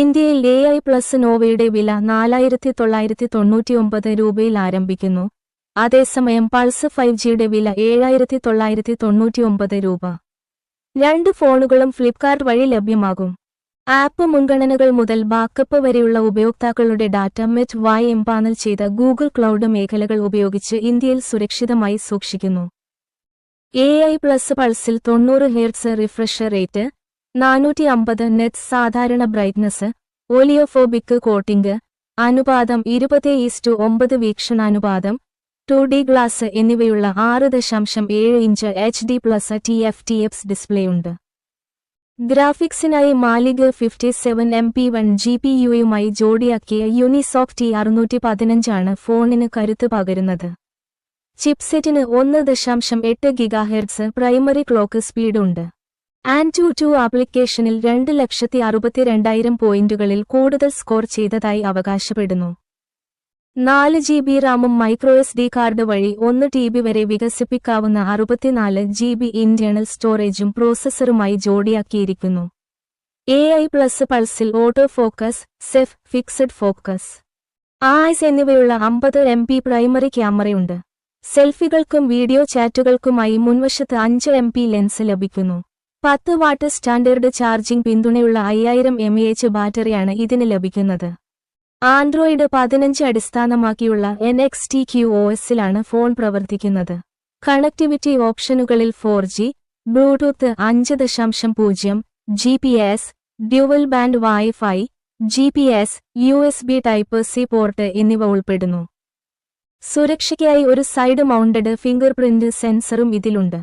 ഇന്ത്യയിൽ A I plus നോവയുടെ വില നാലായിരത്തി തൊള്ളായിരത്തി തൊണ്ണൂറ്റിയൊമ്പത് രൂപയിൽ ആരംഭിക്കുന്നു. അതേസമയം പൾസ് ഫൈവ് ജിയുടെ വില ഏഴായിരത്തി തൊള്ളായിരത്തി തൊണ്ണൂറ്റിയൊമ്പത് രൂപ. രണ്ട് ഫോണുകളും ഫ്ലിപ്കാർട്ട് വഴി ലഭ്യമാകും. ആപ്പ് മുൻഗണനകൾ മുതൽ ബാക്കപ്പ് വരെയുള്ള ഉപയോക്താക്കളുടെ ഡാറ്റ മെറ്റ് വായി എംപാനൽ ചെയ്ത ഗൂഗിൾ ക്ലൗഡ് മേഖലകൾ ഉപയോഗിച്ച് ഇന്ത്യയിൽ സുരക്ഷിതമായി സൂക്ഷിക്കുന്നു. എ ഐ പ്ലസ് പൾസിൽ തൊണ്ണൂറ് ഹെർട്സ് റിഫ്രഷർ റേറ്റ് നാനൂറ്റി അമ്പത് നെറ്റ് സാധാരണ ബ്രൈറ്റ്നസ് ഓലിയോഫോബിക് കോട്ടിംഗ് അനുപാതം ഇരുപത് ഈസ്റ്റു ഒമ്പത് വീക്ഷണാനുപാതം ടു ഡി ഗ്ലാസ് എന്നിവയുള്ള ആറ് ദശാംശം ഏഴ് inch H D plus T F T എഫ്സ് ഡിസ്പ്ലേയുണ്ട് ഗ്രാഫിക്സിനായി Malik fifty seven M P one G P യുയുമായി ജോഡിയാക്കിയ യുനിസോക് ടി അറുന്നൂറ്റി പതിനഞ്ചാണ് ഫോണിന് കരുത്ത് പകരുന്നത്. ചിപ്സെറ്റിന് ഒന്ന് ദശാംശം എട്ട് ഗിഗാഹെർട്സ് പ്രൈമറി ക്ലോക്ക് സ്പീഡുണ്ട് ആൻഡ് ടു ആപ്ലിക്കേഷനിൽ രണ്ട് ലക്ഷത്തി അറുപത്തിരണ്ടായിരം പോയിന്റുകളിൽ കൂടുതൽ സ്കോർ ചെയ്തതായി അവകാശപ്പെടുന്നു. നാല് ജി ബി റാമും മൈക്രോ എസ് ഡി കാർഡ് വഴി ഒന്ന് ടി ബി വരെ വികസിപ്പിക്കാവുന്ന അറുപത്തിനാല് ജി ബി ഇന്റേണൽ സ്റ്റോറേജും പ്രോസസ്സറുമായി ജോഡിയാക്കിയിരിക്കുന്നു. എ ഐ പ്ലസ് പൾസിൽ ഓട്ടോ ഫോക്കസ് സെഫ് ഫിക്സഡ് ഫോക്കസ് ആയ്സ് എന്നിവയുള്ള അമ്പത് എം പി പ്രൈമറി ക്യാമറയുണ്ട്. സെൽഫികൾക്കും വീഡിയോ ചാറ്റുകൾക്കുമായി മുൻവശത്ത് അഞ്ച് എം പി ലെൻസ് ലഭിക്കുന്നു. പത്ത് വാട്ട് സ്റ്റാൻഡേർഡ് ചാർജിംഗ് പിന്തുണയുള്ള അയ്യായിരം എം എച്ച് ബാറ്ററിയാണ് ഇതിന് ലഭിക്കുന്നത്. ആൻഡ്രോയിഡ് പതിനഞ്ച് അടിസ്ഥാനമാക്കിയുള്ള N X T Q O എസിലാണ് phone പ്രവർത്തിക്കുന്നത്. കണക്ടിവിറ്റി ഓപ്ഷനുകളിൽ ഫോർ ജി ബ്ലൂടൂത്ത് അഞ്ച് ദശാംശം പൂജ്യം G P S dual band WiFi G P S U S B type C port എന്നിവ ഉൾപ്പെടുന്നു. സുരക്ഷയ്ക്കായി ഒരു സൈഡ് മൗണ്ടഡ് ഫിംഗർ പ്രിന്റ് സെൻസറും ഇതിലുണ്ട്.